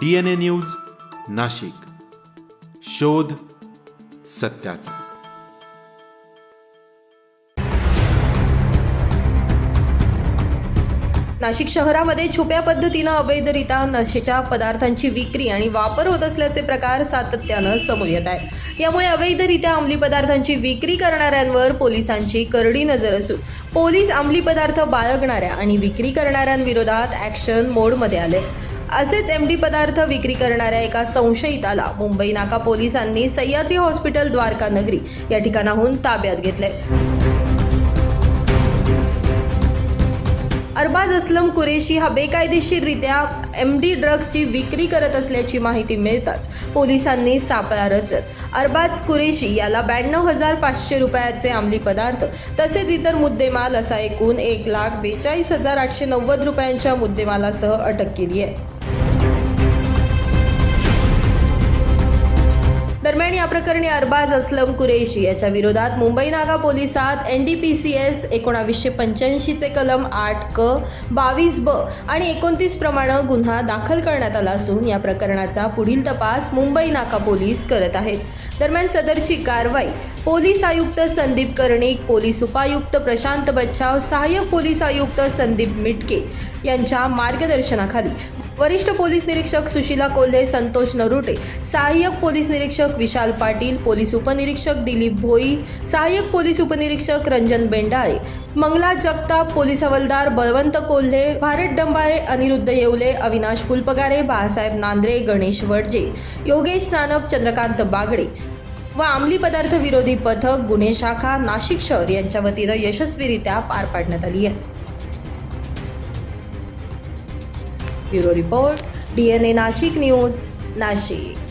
D N A news Nashik. शोध सत्याचा. नाशिक शहरामध्ये छुप्या पद्धतीनं अवैधरित्या नशेच्या पदार्थांची विक्री आणि वापर होत असल्याचे प्रकार सातत्यानं समोर येत आहे. यामुळे अवैधरित्या अंमली पदार्थांची विक्री करणाऱ्यांवर पोलिसांची करडी नजर असून पोलीस अंमली पदार्थ बाळगणाऱ्या आणि विक्री करणाऱ्यांविरोधात ॲक्शन मोडमध्ये आले. असेच एम डी पदार्थ विक्री करणाऱ्या एका संशयिताला मुंबई नाका पोलिसांनी सह्याद्री हॉस्पिटल द्वारका नगरी या ठिकाणाहून ताब्यात घेतले. अरबाज असलम कुरेशी हा बेकायदेशीररित्या एम डी ड्रग्जची विक्री करत असल्याची माहिती मिळताच पोलिसांनी सापळा रचत अरबाज कुरेशी याला ब्याण्णव हजार पाचशे रुपयाचे अंमली पदार्थ तसेच इतर मुद्देमाल असा एकूण एक लाख बेचाळीस हजार आठशे नव्वद रुपयांच्या मुद्देमालासह अटक केली आहे. दरम्यान या प्रकरणी अरबाज असलम कुरेशी याच्या विरोधात मुंबई नागा पोलिसात N D P C S एकोणावीसशे पंच्याऐंशीचे कलम आठ क बावीस ब आणि एकोणतीस प्रमाणे गुन्हा दाखल करण्यात आला असून या प्रकरणाचा पुढील तपास मुंबई नाका पोलीस करत आहेत. दरम्यान सदरची कारवाई. पोलीस आयुक्त संदीप कर्णिक पोलीस उपायुक्त प्रशांत बच्चाव सहाय्यक पोलीस आयुक्त संदीप मिटके यांच्या मार्गदर्शनाखाली वरिष्ठ पोलीस निरीक्षक सुशीला कोल्हे संतोष नरुटे सहाय्यक पोलीस निरीक्षक विशाल पाटील पोलीस उपनिरीक्षक दिलीप भोई सहाय्यक पोलीस उपनिरीक्षक रंजन बेंडाळे मंगला जगताप पोलीस हवालदार बळवंत कोल्हे भारत डंबाळे अनिरुद्ध येवले अविनाश फुलपगारे बाळासाहेब नांद्रे गणेश वडजे योगेश सानप चंद्रकांत बागडे व अंमली पदार्थ विरोधी पथक गुन्हे शाखा नाशिक शहर यांच्या वतीनं यशस्वीरित्या पार पाडण्यात आली आहे. Bureau report D N A Nashik news Nashik.